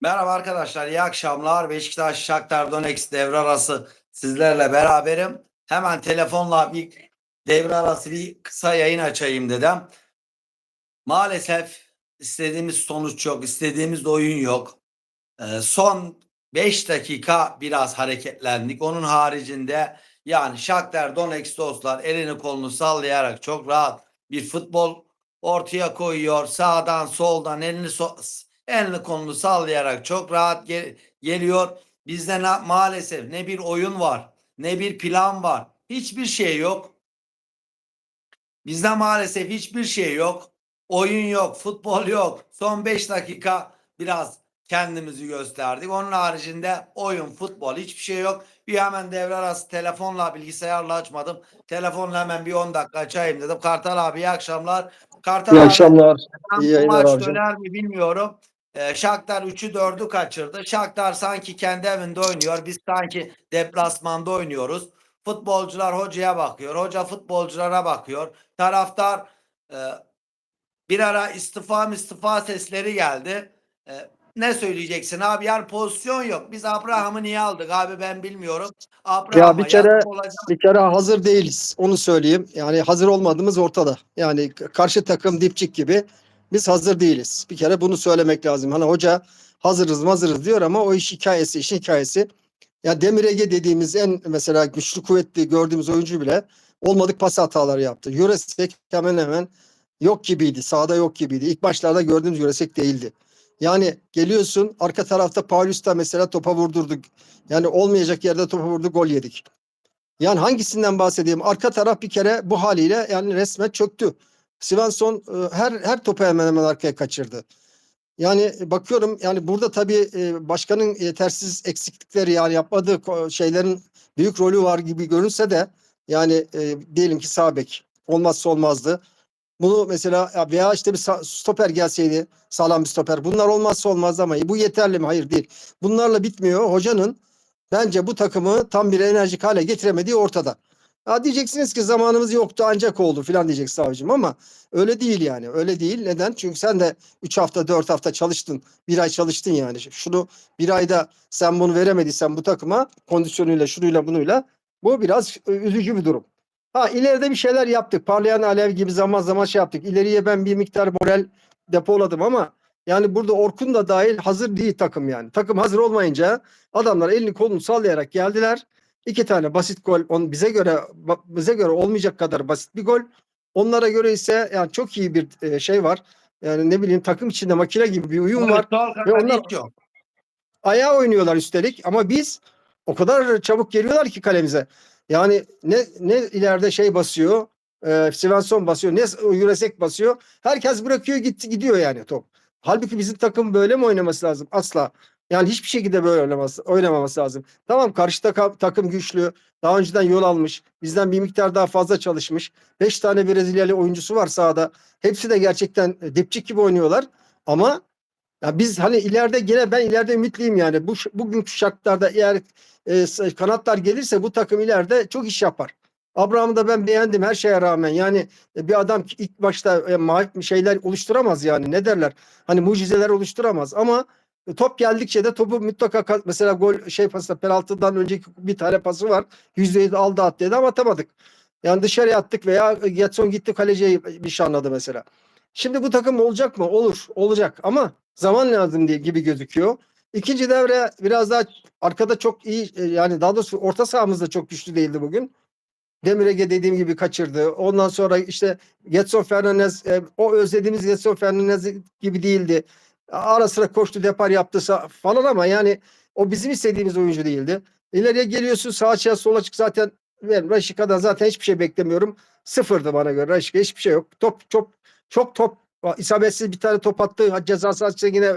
Merhaba arkadaşlar, iyi akşamlar. Beşiktaş Shakhtar Donetsk devre arası sizlerle beraberim. Hemen telefonla bir devre arası bir kısa yayın açayım dedim. Maalesef istediğimiz sonuç yok, istediğimiz oyun yok. Ee, son 5 dakika biraz hareketlendik. Onun haricinde yani Shakhtar Donetsk dostlar elini kolunu sallayarak çok rahat bir futbol ortaya koyuyor. Sağdan soldan elini so- elini kolunu sallayarak çok rahat gel- geliyor. Bizde na- maalesef ne bir oyun var, ne bir plan var. Hiçbir şey yok. Bizde maalesef hiçbir şey yok. Oyun yok, futbol yok. Son 5 dakika biraz kendimizi gösterdik. Onun haricinde oyun, futbol hiçbir şey yok. Bir hemen devre arası telefonla, bilgisayarla açmadım. Telefonla hemen bir 10 dakika açayım dedim. Kartal abi iyi akşamlar. Kartal İyi abi, akşamlar. İyi yayınlar maç döner mi bilmiyorum. Ee, Shakhtar 3'ü 4'ü kaçırdı. Shakhtar sanki kendi evinde oynuyor. Biz sanki deplasmanda oynuyoruz. Futbolcular hocaya bakıyor. Hoca futbolculara bakıyor. Taraftar e, bir ara istifa istifa sesleri geldi. E, ne söyleyeceksin abi? Yani pozisyon yok. Biz Abraham'ı niye aldık abi ben bilmiyorum. Abraham'a bir kere-. Bir kere hazır değiliz. Onu söyleyeyim. Yani hazır olmadığımız ortada. Yani karşı takım dipçik gibi biz hazır değiliz. Bir kere bunu söylemek lazım. Hani hoca hazırız hazırız diyor ama o iş hikayesi, işin hikayesi. Ya Demir Ege dediğimiz en mesela güçlü kuvvetli gördüğümüz oyuncu bile olmadık pas hataları yaptı. Yüresek hemen hemen yok gibiydi. Sahada yok gibiydi. İlk başlarda gördüğümüz Yüresek değildi. Yani geliyorsun arka tarafta Paulus'ta mesela topa vurdurduk. Yani olmayacak yerde topa vurdu gol yedik. Yani hangisinden bahsedeyim? Arka taraf bir kere bu haliyle yani resmen çöktü. Svensson e, her her topu hemen hemen arkaya kaçırdı. Yani bakıyorum yani burada tabii e, başkanın yetersiz eksiklikleri yani yapmadığı şeylerin büyük rolü var gibi görünse de yani e, diyelim ki sağ bek olmazsa olmazdı. Bunu mesela ya veya işte bir stoper gelseydi sağlam bir stoper. Bunlar olmazsa olmaz ama bu yeterli mi? Hayır değil. Bunlarla bitmiyor. Hocanın bence bu takımı tam bir enerjik hale getiremediği ortada. Ha diyeceksiniz ki zamanımız yoktu ancak oldu filan diyecek savcım ama öyle değil yani. Öyle değil. Neden? Çünkü sen de 3 hafta 4 hafta çalıştın. Bir ay çalıştın yani. Şunu bir ayda sen bunu veremediysen bu takıma kondisyonuyla şunuyla bunuyla bu biraz üzücü bir durum. Ha ileride bir şeyler yaptık. Parlayan alev gibi zaman zaman şey yaptık. İleriye ben bir miktar moral depoladım ama yani burada Orkun da dahil hazır değil takım yani. Takım hazır olmayınca adamlar elini kolunu sallayarak geldiler. İki tane basit gol on bize göre bize göre olmayacak kadar basit bir gol. Onlara göre ise yani çok iyi bir e, şey var. Yani ne bileyim takım içinde makine gibi bir uyum var. Sol Ve onlar- yok. Ayağa oynuyorlar üstelik ama biz o kadar çabuk geliyorlar ki kalemize. Yani ne ne ileride şey basıyor. E, Svensson basıyor. Ne Yüresek basıyor. Herkes bırakıyor gitti gidiyor yani top. Halbuki bizim takım böyle mi oynaması lazım? Asla. Yani hiçbir şekilde böyle oynaması, oynamaması lazım. Tamam karşı takım güçlü. Daha önceden yol almış. Bizden bir miktar daha fazla çalışmış. 5 tane Brezilyalı oyuncusu var sahada. Hepsi de gerçekten e, dipçik gibi oynuyorlar. Ama ya biz hani ileride gene ben ileride ümitliyim yani. Bu bugünkü şartlarda eğer e, kanatlar gelirse bu takım ileride çok iş yapar. Abraham'ı da ben beğendim her şeye rağmen. Yani e, bir adam ilk başta e, şeyler oluşturamaz yani. Ne derler? Hani mucizeler oluşturamaz ama top geldikçe de topu mutlaka ka- mesela gol şey pası penaltıdan önceki bir tane pası var. %7 aldı attı dedi ama atamadık. Yani dışarıya attık veya Getson gitti kaleciye bir şey anladı mesela. Şimdi bu takım olacak mı? Olur. Olacak ama zaman lazım diye gibi gözüküyor. İkinci devre biraz daha arkada çok iyi e, yani daha doğrusu orta sahamız da çok güçlü değildi bugün. Demirege dediğim gibi kaçırdı. Ondan sonra işte Getson Fernandez e, o özlediğimiz Getson Fernandez gibi değildi. Ara sıra koştu depar yaptı falan ama yani o bizim istediğimiz oyuncu değildi. İleriye geliyorsun sağ açığa sola çık zaten ben Raşika'dan zaten hiçbir şey beklemiyorum. Sıfırdı bana göre. Raşika hiçbir şey yok. Top çok çok top isabetsiz bir tane top attı. Ceza sahasında yine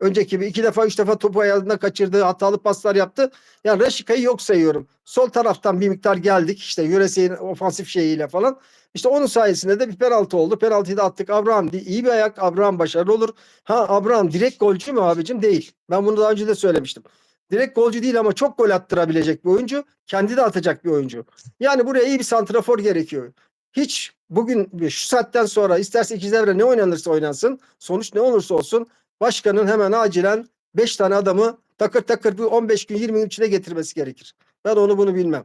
önceki gibi iki defa üç defa topu ayağında kaçırdı. Hatalı paslar yaptı. Yani Raşika'yı yok sayıyorum. Sol taraftan bir miktar geldik. işte Yüreseğin ofansif şeyiyle falan. İşte onun sayesinde de bir penaltı oldu. Penaltıyı da attık. Abraham iyi bir ayak. Abraham başarılı olur. Ha Abraham direkt golcü mü abicim? Değil. Ben bunu daha önce de söylemiştim. Direkt golcü değil ama çok gol attırabilecek bir oyuncu. Kendi de atacak bir oyuncu. Yani buraya iyi bir santrafor gerekiyor. Hiç bugün şu saatten sonra isterse ikinci devre ne oynanırsa oynansın sonuç ne olursa olsun başkanın hemen acilen 5 tane adamı takır takır bir 15 gün 20 gün içine getirmesi gerekir. Ben onu bunu bilmem.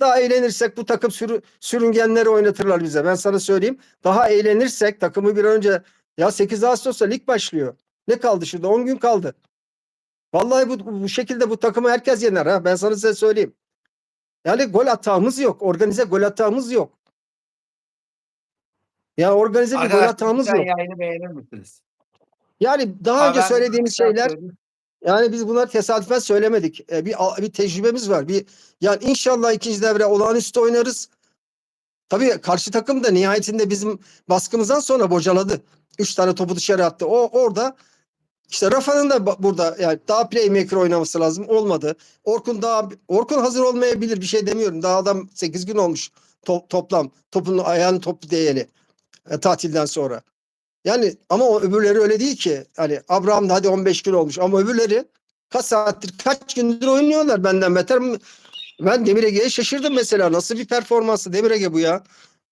Daha eğlenirsek bu takım sürü, sürüngenleri oynatırlar bize. Ben sana söyleyeyim. Daha eğlenirsek takımı bir önce ya 8 Ağustos'ta lig başlıyor. Ne kaldı şurada? 10 gün kaldı. Vallahi bu, bu şekilde bu takımı herkes yener ha. Ben sana size söyleyeyim. Yani gol atağımız yok. Organize gol atağımız yok. Ya organize bir gol atağımız yok. yayını beğenir misiniz? Yani daha önce Ha, ben- söylediğimiz şeyler yani biz bunları tesadüfen söylemedik. E, bir bir tecrübemiz var. Bir yani inşallah ikinci devre olağanüstü oynarız. Tabii karşı takım da nihayetinde bizim baskımızdan sonra bocaladı. Üç tane topu dışarı attı. O orada işte Rafa'nın da burada yani daha playmaker oynaması lazım. Olmadı. Orkun daha Orkun hazır olmayabilir. Bir şey demiyorum. Daha adam 8 gün olmuş to- toplam. Topun ayağının topu değeli e, tatilden sonra. Yani ama o öbürleri öyle değil ki. Hani Abraham da hadi 15 gün olmuş ama öbürleri kaç saattir kaç gündür oynuyorlar benden beter. Ben Demir Ege'ye şaşırdım mesela. Nasıl bir performansı Demir Ege bu ya?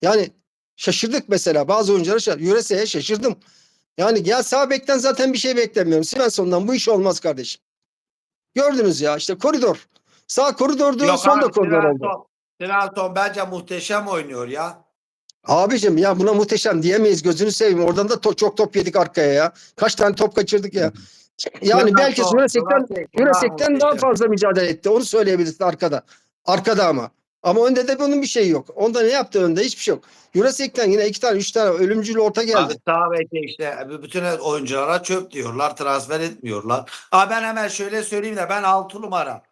Yani şaşırdık mesela. Bazı oyunculara şaşırdım. Yürese'ye şaşırdım. Yani gel sağ bekten zaten bir şey beklemiyorum. Svensson'dan bu iş olmaz kardeşim. Gördünüz ya işte koridor. Sağ koridordu Yok son da koridor oldu. Svensson bence muhteşem oynuyor ya. Abicim ya buna muhteşem diyemeyiz gözünü seveyim. Oradan da to- çok top yedik arkaya ya. Kaç tane top kaçırdık ya. Yani belki Svensson, Yüresek'ten Svensson Yüresek'ten daha fazla mücadele etti. Onu söyleyebilirsin arkada. Arkada ama. Ama önde de bunun bir şeyi yok. Onda ne yaptı önde? Hiçbir şey yok. Yüresek'ten yine iki tane, üç tane ölümcül orta geldi. Sağ beke işte bütün oyunculara çöp diyorlar. Transfer etmiyorlar. Abi ben hemen şöyle söyleyeyim de ben 6 numara.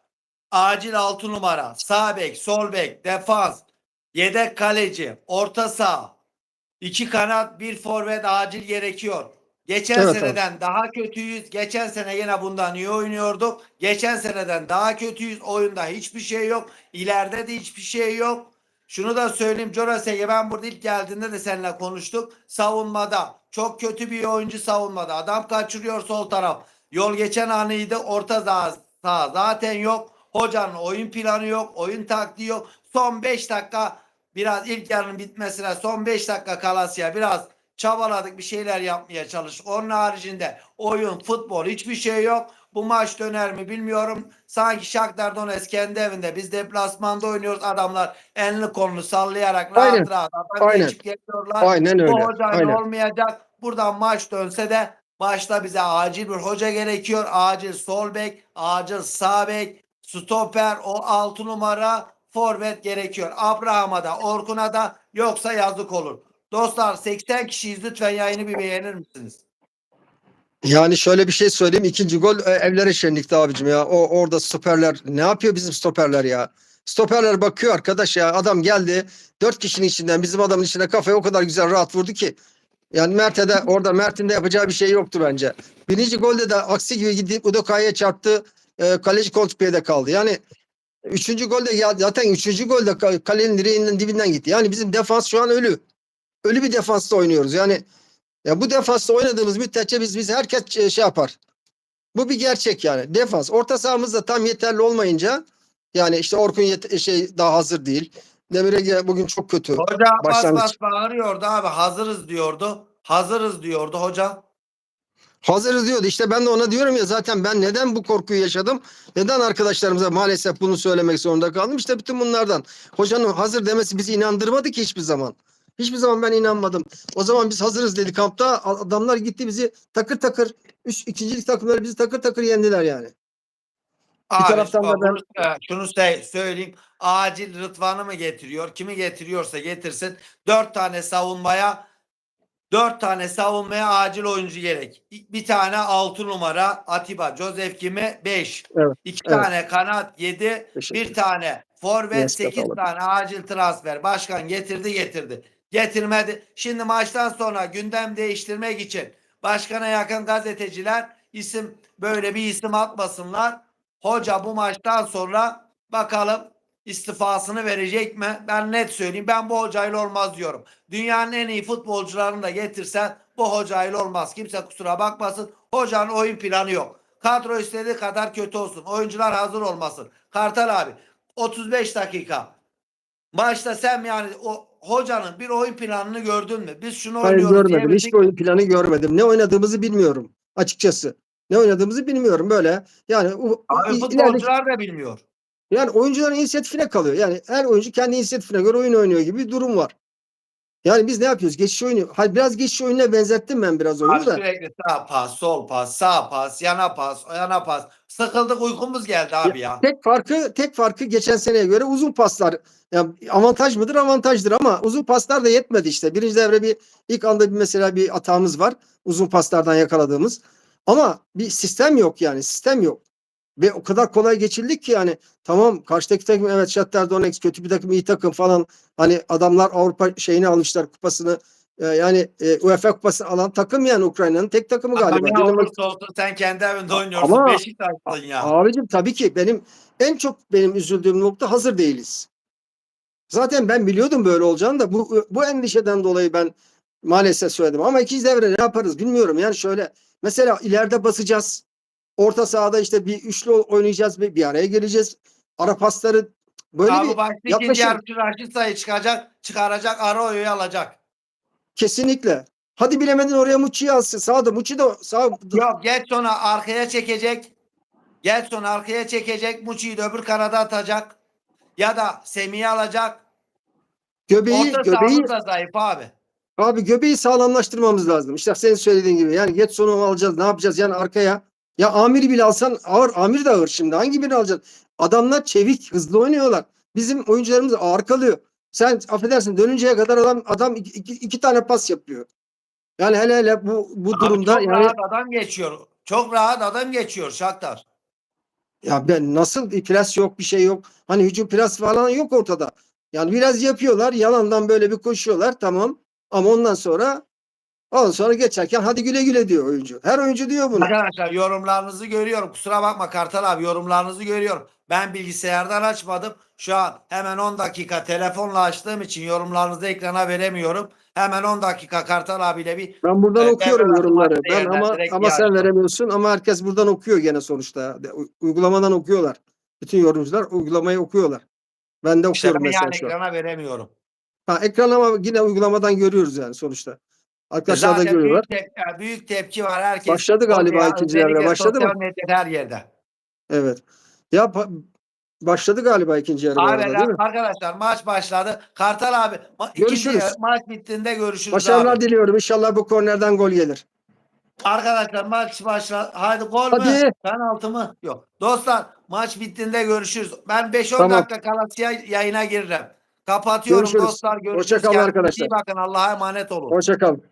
Acil 6 numara. Sağ bek, sol bek, defans, yedek kaleci, orta saha. iki kanat, bir forvet acil gerekiyor. Geçen Evet abi. seneden daha kötüyüz. Geçen sene yine bundan iyi oynuyorduk. Geçen seneden daha kötüyüz. Oyunda hiçbir şey yok. İleride de hiçbir şey yok. Şunu da söyleyeyim Jorasege ben burada ilk geldiğinde de seninle konuştuk. Savunmada çok kötü bir oyuncu savunmada. Adam kaçırıyor sol taraf. Yol geçen anıydı. Orta saha, saha zaten yok. Hocanın oyun planı yok. Oyun taktiği yok. Son 5 dakika biraz ilk yarının bitmesine son 5 dakika kalasıya biraz çabaladık bir şeyler yapmaya çalıştık. Onun haricinde oyun, futbol hiçbir şey yok. Bu maç döner mi bilmiyorum. Sanki Shakhtar Donetsk kendi evinde biz deplasmanda oynuyoruz. Adamlar elini kolunu sallayarak rahat Aynen. rahat adam Aynen. geçip geliyorlar. Aynen Bu öyle. hocayla Aynen. olmayacak. Buradan maç dönse de başta bize acil bir hoca gerekiyor. Acil sol bek, acil sağ bek, stoper, o 6 numara forvet gerekiyor. Abraham'a da Orkun'a da yoksa yazık olur. Dostlar 80 kişiyiz lütfen yayını bir beğenir misiniz? Yani şöyle bir şey söyleyeyim. İkinci gol e, evlere şenlikti abicim ya. O orada stoperler ne yapıyor bizim stoperler ya? Stoperler bakıyor arkadaş ya. Adam geldi. Dört kişinin içinden bizim adamın içine kafaya o kadar güzel rahat vurdu ki. Yani Mert'e de orada Mert'in de yapacağı bir şey yoktu bence. Birinci golde de aksi gibi gidip Udokay'a çarptı. E, kaleci kontrpiyede kaldı. Yani üçüncü golde ya zaten üçüncü golde ka- kalenin direğinin dibinden gitti. Yani bizim defans şu an ölü. Ölü bir defansta oynuyoruz. Yani ya bu defansta oynadığımız müddetçe biz biz herkes e, şey yapar. Bu bir gerçek yani. Defans. Orta sahamız da tam yeterli olmayınca yani işte Orkun yet- şey daha hazır değil. Demir Ege bugün çok kötü. Hoca bas bas bağırıyordu abi hazırız diyordu. Hazırız diyordu hoca. Hazırız diyordu. İşte ben de ona diyorum ya zaten ben neden bu korkuyu yaşadım? Neden arkadaşlarımıza maalesef bunu söylemek zorunda kaldım? İşte bütün bunlardan. Hocanın hazır demesi bizi inandırmadı ki hiçbir zaman. Hiçbir zaman ben inanmadım. O zaman biz hazırız dedi kampta. Adamlar gitti bizi takır takır üç, ikincilik takımları bizi takır takır yendiler yani. Abi, taraftan da ben- şunu söyleyeyim. Acil Rıdvan'ı mı getiriyor? Kimi getiriyorsa getirsin. Dört tane savunmaya dört tane savunmaya acil oyuncu gerek. Bir tane altı numara Atiba. Joseph kimi? Beş. Evet, İki evet. tane kanat yedi. Teşekkür Bir tane forvet Yes, 8 bakalım. tane acil transfer. Başkan getirdi getirdi. Getirmedi. Şimdi maçtan sonra gündem değiştirmek için başkana yakın gazeteciler isim böyle bir isim atmasınlar. Hoca bu maçtan sonra bakalım istifasını verecek mi? Ben net söyleyeyim. Ben bu hocayla olmaz diyorum. Dünyanın en iyi futbolcularını da getirsen bu hocayla olmaz. Kimse kusura bakmasın. Hocanın oyun planı yok. Kadro istediği kadar kötü olsun. Oyuncular hazır olmasın. Kartal abi 35 dakika. Maçta sen yani o hocanın bir oyun planını gördün mü? Biz şunu Hayır oynuyoruz görmedim. Hiçbir oyun planı görmedim. Ne oynadığımızı bilmiyorum açıkçası. Ne oynadığımızı bilmiyorum böyle. Yani Abi futbolcular da bilmiyor. Yani oyuncuların inisiyatifine kalıyor. Yani her oyuncu kendi inisiyatifine göre oyun oynuyor gibi bir durum var. Yani biz ne yapıyoruz? Geçiş oyunu. Hayır biraz geçiş oyununa benzettim ben biraz oyunu Abi da. sürekli sağ pas, sol pas, sağ pas, yana pas, yana pas. Sıkıldık uykumuz geldi abi ya. Tek farkı tek farkı geçen seneye göre uzun paslar. Yani avantaj mıdır? Avantajdır ama uzun paslar da yetmedi işte. Birinci devre bir ilk anda bir mesela bir hatamız var. Uzun paslardan yakaladığımız. Ama bir sistem yok yani. Sistem yok. Ve o kadar kolay geçildik ki yani tamam karşıdaki takım evet Shakhtar Donetsk kötü bir takım iyi takım falan. Hani adamlar Avrupa şeyini almışlar kupasını. Ee, yani e, UEFA kupasını alan takım yani Ukrayna'nın tek takımı Ama galiba. Dinamo- olursa olsun sen kendi evinde oynuyorsun. Ama- Beşiktaş'sın ya. Abicim tabii ki benim en çok benim üzüldüğüm nokta hazır değiliz. Zaten ben biliyordum böyle olacağını da bu bu endişeden dolayı ben maalesef söyledim. Ama ikinci devre ne yaparız bilmiyorum. Yani şöyle mesela ileride basacağız. Orta sahada işte bir üçlü oynayacağız bir, bir araya geleceğiz. Ara pasları böyle abi bir başta ikinci yaklaşım. yarışı Raşit sayı çıkacak, çıkaracak, Aroyo'yu alacak. kesinlikle. Hadi bilemedin oraya Muçi'yi alsın. Sağda Muçi de sağ Yok geç sonra arkaya çekecek. Geç sonra arkaya çekecek. Muçi'yi de öbür kanada atacak. Ya da Semih'i alacak. göbeği Orta göbeği sahamız da zayıf abi. Abi göbeği sağlamlaştırmamız lazım. İşte senin söylediğin gibi. Yani geç sonu alacağız. Ne yapacağız? Yani arkaya. Ya Amir'i bile alsan ağır. Amir de ağır şimdi. Hangi birini alacaksın? Adamlar çevik, hızlı oynuyorlar. Bizim oyuncularımız ağır kalıyor. Sen affedersin dönünceye kadar adam adam iki, iki, iki tane pas yapıyor. Yani hele hele bu bu Abi durumda çok yani rahat adam geçiyor. Çok rahat adam geçiyor Shakhtar. ya ben nasıl bir pres yok bir şey yok. Hani hücum pres falan yok ortada. Yani biraz yapıyorlar. Yalandan böyle bir koşuyorlar. Tamam. Ama ondan sonra ondan sonra geçerken hadi güle güle diyor oyuncu. Her oyuncu diyor bunu. Arkadaşlar yorumlarınızı görüyorum. Kusura bakma Kartal abi yorumlarınızı görüyorum. Ben bilgisayardan açmadım. Şu an hemen 10 dakika telefonla açtığım için yorumlarınızı ekrana veremiyorum. Hemen 10 dakika Kartal abiyle bir Ben buradan Evet, okuyorum devre yorumları. Ben ama ama sen yardım. veremiyorsun ama herkes buradan okuyor gene sonuçta. De- u- Uygulamadan okuyorlar. Bütün yorumcular uygulamayı okuyorlar. Ben de işte okuyorum ben mesela yani şu an. ekrana veremiyorum. Ha, ekran ama yine uygulamadan görüyoruz yani sonuçta. Arkadaşlar da görüyorlar. büyük tepki, büyük tepki var. Herkes Başladı galiba ikinci devre. Başladı mı? medyada her yerde. Evet. Ya başladı galiba ikinci yarı Abi değil mi? arkadaşlar maç başladı. Kartal abi ma- ikinci Görüşürüz. maç bittiğinde görüşürüz Başarılar abi. diliyorum. İnşallah bu kornerden gol gelir. Arkadaşlar maç başladı. Haydi gol mü? Hadi. Penaltı mı? Yok. Dostlar maç bittiğinde görüşürüz. Ben 5-10 Tamam. dakika kala yay- yayına giririm. Kapatıyorum Görüşürüz. dostlar. Görüşürüz. Hoşça kalın Kendinize arkadaşlar. iyi bakın. Allah'a emanet olun. Hoşça kalın.